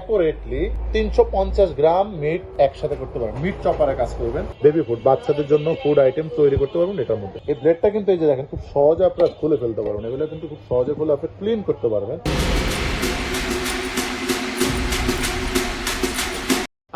Accurately তিনশো পঞ্চাশ gram meet একসাথে করতে পারবেন। মিট চপারে কাজ করবেন। বেবি ফুড বাচ্চাদের জন্য ফুড আইটেম তৈরি করতে পারবেন এটার মধ্যে। এই ব্লেডটা কিন্তু এই যে দেখেন খুব সহজে আপনারা খুলে ফেলতে পারবেন। এগুলো কিন্তু খুব সহজে খুলে আপনি ক্লিন করতে পারবেন।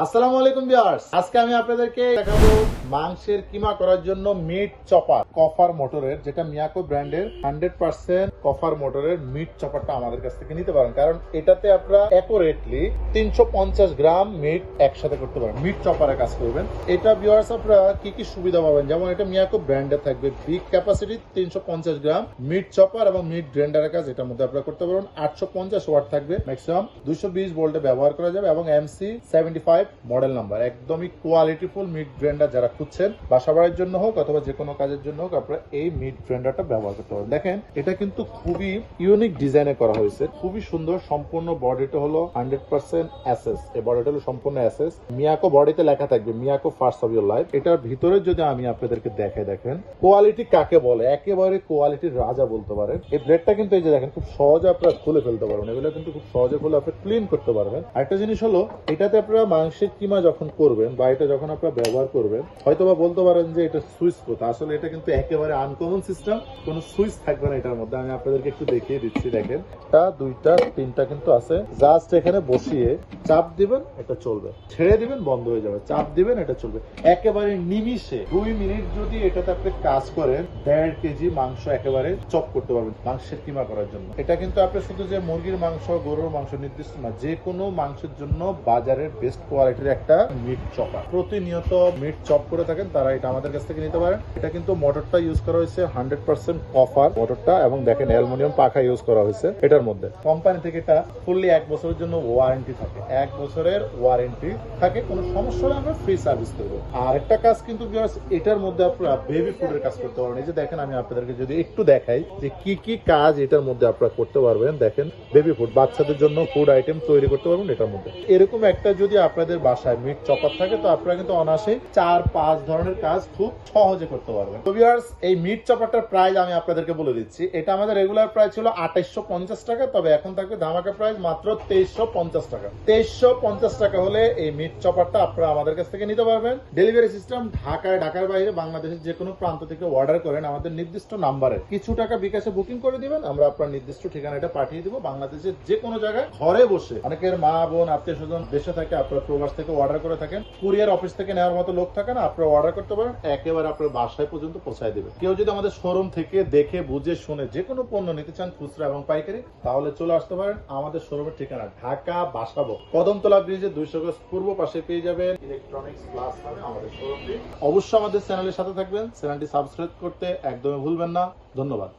আসসালামু আলাইকুম ভিউয়ার্স আজকে আমি আপনাদেরকে দেখাবো মাংসের কিমা করার জন্য মিট চপার, কফার মোটরের, যেটা মিয়াকো ব্র্যান্ডের হান্ড্রেড পার্সেন্ট কফার মোটরের মিট চপারটা আমাদের কাছ থেকে নিতে পারেন। কারণ এটাতে আপনারা অ্যাকুরেটলি তিনশো পঞ্চাশ গ্রাম মিট একসাথে করতে পারেন। মিট চপারে কাজ করবেন। এটা ভিউয়ার্স আপনারা কি কি সুবিধা পাবেন? যেমন এটা মিয়াকো ব্র্যান্ডে থাকবে বিগ ক্যাপাসিটি তিনশো পঞ্চাশ গ্রাম মিট চপার এবং মিট গ্রাইন্ডারের কাজ এটার মধ্যে আপনারা করতে পারবেন। আটশো পঞ্চাশ ওয়াট থাকবে ম্যাক্সিমাম দুশো বিশ ভোল্টে ব্যবহার করা যাবে এবং MC seventy five model number একদমই কোয়ালিটিফুল মিট গ্রাইন্ডার যারা খুঁজছেন, বাসা বাড়ির জন্য হোক অথবা যে কোনো কাজের জন্য হোক আপনারা এই মিট গ্রাইন্ডারটা ব্যবহার করতে পারেন। দেখেন, এটা কিন্তু খুবই ইউনিক ডিজাইনে করা হয়েছে। খুবই সুন্দর, সম্পূর্ণ বডিটা হলো হান্ড্রেড পার্সেন্ট অ্যাসেস এই বডিটা হলো সম্পূর্ণ অ্যাসেস মিয়াকো বডিতে লেখা থাকবে, Miyako first of your life এটার ভিতরে যদি আমি আপনাদেরকে দেখে দেখেন কোয়ালিটি কাকে বলে? একেবারে কোয়ালিটির রাজা বলতে পারেন। এই ব্লেডটা কিন্তু এই যে দেখেন, খুব সহজে আপনারা খুলে ফেলতে পারবেন। এগুলো কিন্তু খুব সহজে খুলে আপনি ক্লিন করতে পারবেন। আরেকটা জিনিস হলো, এটাতে আপনারা মাংসের কিমা যখন করবেন বা এটা যখন আপনারা ব্যবহার করবেন হয়তো বা বলতে পারেন যে এটা সুইচ কোথা আসলে এটা কিন্তু একেবারে আনকমন সিস্টেম, কোনো সুইচ থাকবে না এটার মধ্যে। আমি আপনাদেরকে একটু দেখিয়ে দিচ্ছি, দেখেন। তা দুইটা, তিনটা কিন্তু আছে। জাস্ট এখানে বসিয়ে চাপ দিবেন, এটা চলবে। ছেড়ে দিবেন, বন্ধ হয়ে যাবে। চাপ দিবেন, এটা চলবে। একেবারে নিমিষে দুই মিনিট যদি এটাতে আপনি কাজ করেন, দেড় কেজি মাংস একেবারে চপ করতে পারবেন মাংসের কিমা করার জন্য। এটা কিন্তু আপনি শুধু যে মুরগির মাংস, গরুর মাংস নির্দিষ্ট না, যে কোনো মাংসের জন্য বাজারের বেস্ট কোয়ালিটির একটা মিট চপার প্রতিনিয়ত মিট চপ করে থাকেন, তারা এটা আমাদের কাছ থেকে নিতে পারেন। এটা কিন্তু মোটরটা ইউজ করা হয়েছে হান্ড্রেড পার্সেন্ট কফার মোটরটা এবং দেখেন অ্যালুমিনিয়াম পাখা ইউজ করা হয়েছে এটার মধ্যে। কোম্পানি থেকে এটা ফুললি এক বছরের জন্য ওয়ারেন্টি থাকে। এক বছরের ওয়ারেন্টি থাকে, কোনো সমস্যা হলে আমরা ফ্রি সার্ভিস করব। আর একটা কাজ কিন্তু এটার মধ্যে আপনারা বেবি ফুডের কাজ করতে পারবেন। এই যে দেখেন, আমি আপনাদেরকে যদি একটু দেখাই যে কি কি কাজ এটার মধ্যে আপনারা করতে পারবেন। দেখেন বেবি ফুড বাচ্চাদের জন্য ফুড আইটেম তৈরি করতে পারবেন এটার মধ্যে। এরকম একটা যদি আপনাদের বাসায় মিট চপার থাকে, তো আপনারা কিন্তু অনায়াসে চার, পাঁচ ধরনের কাজ খুব সহজে করতে পারবেন। তো ভিউয়ার্স এই মিট চপারটার প্রাইস আমি আপনাদেরকে বলে দিচ্ছি। এটা আমাদের রেগুলার প্রাইস ছিল আঠাইশশো টাকা, তবে এখন থাকবে ধামাকা প্রাইস মাত্র তেইশশো টাকা। তেইশশো পঞ্চাশ টাকা হলে এই মিট চপারটা আপনারা আমাদের কাছ থেকে নিতে পারবেন। ডেলিভারি সিস্টেম ঢাকায়, ঢাকার বাইরে বাংলাদেশের যে কোনো প্রান্ত থেকে অর্ডার করেন আমাদের নির্দিষ্ট নাম্বারে কিছু টাকা বিকাশে বুকিং করে দিবেন, আমরা আপনার নির্দিষ্ট ঠিকানাটা পাঠিয়ে দিব বাংলাদেশের যে কোনো জায়গায় ঘরে বসে। অনেকের মা, বোন আত্মীয় স্বজন দেশে থাকে, আপনার প্রবাস থেকে অর্ডার করে থাকেন। কুরিয়ার অফিস থেকে নেওয়ার মতো লোক থাকে না, আপনারা অর্ডার করতে পারেন, একেবারে আপনার বাসায় পর্যন্ত পৌঁছায় দেবে কেউ যদি আমাদের শোরুম থেকে দেখে, বুঝে, শুনে যে কোনো পণ্য নিতে চান খুচরা এবং পাইকারি, তাহলে চলে আসতে পারেন আমাদের শোরুমের ঠিকানা, ঢাকা বাসাবো কদমতলা ব্রিজের দুইশো গজ পূর্ব পাশে পেয়ে যাবেন ইলেকট্রনিক্স প্লাস আমাদের অবশ্যই আমাদের চ্যানেলের সাথে থাকবেন। চ্যানেলটি সাবস্ক্রাইব করতে একদমই ভুলবেন না। ধন্যবাদ।